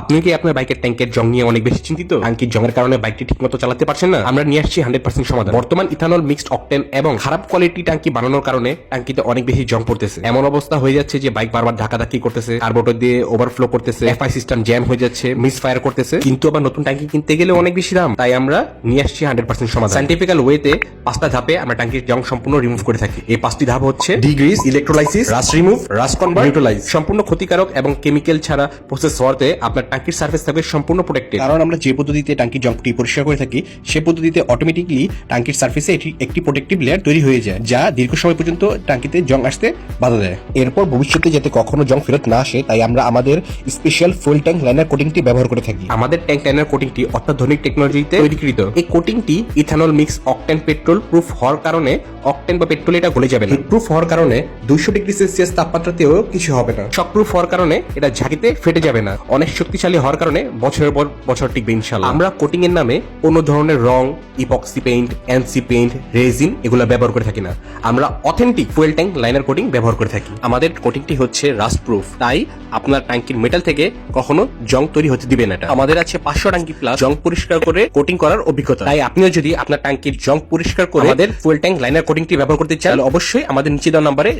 আপনি কি আপনার বাইকের ট্যাঙ্কের জং নিয়ে অনেক বেশি চিন্তিত? ট্যাঙ্কির জংয়ের কারণে বাইকটি ঠিকমতো চালাতে পারছেন না? আমরা নিয়ে আসছি হান্ড্রেড পার্সেন্ট সমাধান। বর্তমান ইথানল মিক্সড অকটেন এবং খারাপ কোয়ালিটি ট্যাঙ্কি বানানোর কারণে ট্যাঙ্কিতে অনেক বেশি জং পড়তেছে। এমন অবস্থা হয়ে যাচ্ছে যে বাইক বারবার ধাক্কাধাক্কি করতেছে, কার্বোরেটর দিয়ে ওভারফ্লো করতেছে এফআই সিস্টেম জ্যাম হয়ে যাচ্ছে মিস ফায়ার করতেছে। কিন্তু আবার নতুন ট্যাঙ্কি কিনতে গেলে অনেক বেশি দাম। তাই আমরা নিয়ে আসছি হান্ড্রেড পার্সেন্ট সমাধান। সাইন্টিফিক্যাল ওয়েতে পাঁচটা ধাপে আমরা ট্যাঙ্কির জং সম্পূর্ণ রিমুভ করে থাকি। এই পাঁচটি ধাপ হচ্ছে degrees electrolysis rust remove rust convert neutralise সম্পূর্ণ ক্ষতিকারক এবং কেমিক্যাল ছাড়া প্রসেস হওয়াতে আপনার ট্যাঙ্কির সার্ফেস থাকবে সম্পূর্ণ প্রোটেক্টেড কারণ আমরা যে পদ্ধতিতে টাঙ্কির জংটি পরিষ্কার করে থাকি সে পদ্ধতিতে অটোমেটিকলি টাঙ্কির সার্ফেসে এটি একটি প্রোটেক্টিভ লেয়ার তৈরি হয়ে যায় যা দীর্ঘ সময় পর্যন্ত টাঙ্কিতে জং আসতে বাধা দেয়। এরপর ভবিষ্যতে যাতে কখনো জং ফেরত না আসে তাই আমরা আমাদের স্পেশাল ফুল ট্যাঙ্ক লাইনার কোটিংটি ব্যবহার করে থাকি। আমাদের ট্যাঙ্ক লাইনার কোটিংটি অত্যাধুনিক টেকনোলজিতে তৈরিকৃত এই কোটিংটি ethanol mix octane petrol proof হওয়ার কারণে অকটেন বা পেট্রোল এটা গলে যাবে না। প্রুফ হওয়ার কারণে দুইশো ডিগ্রি সেলসিয়াস তাপমাত্রাতেও কিছু হবে না। শক প্রুফ হওয়ার কারণে এটা ঝাঁকিতে ফেটে যাবে না। অনেক শক্তিশালী হওয়ার কারণে বছরের পর বছর টিকবে ইনশাল্লাহ আমরা কোটিং এর নামে কোনো ধরনের রং epoxy paint NC paint resin এগুলো ব্যবহার করে থাকি না। আমরা authentic fuel tank liner coating ব্যবহার করে থাকি। আমাদের কোটিংটি হচ্ছে রাস্ট প্রুফ তাই আপনার ট্যাঙ্কির মেটাল থেকে কখনো জং তৈরি হতে দিবে না এটা। আমাদের আছে পাঁচশো ট্যাঙ্কি প্লাস জং পরিষ্কার করে কোটিং করার অভিজ্ঞতা। তাই আপনিও যদি আপনার ট্যাঙ্কির জং পরিষ্কার করে আমাদের ফুয়েল ট্যাঙ্ক লাইনার কোটিংটি ব্যবহার করতে চান অবশ্যই আমাদের নিচে দেওয়া নাম্বারে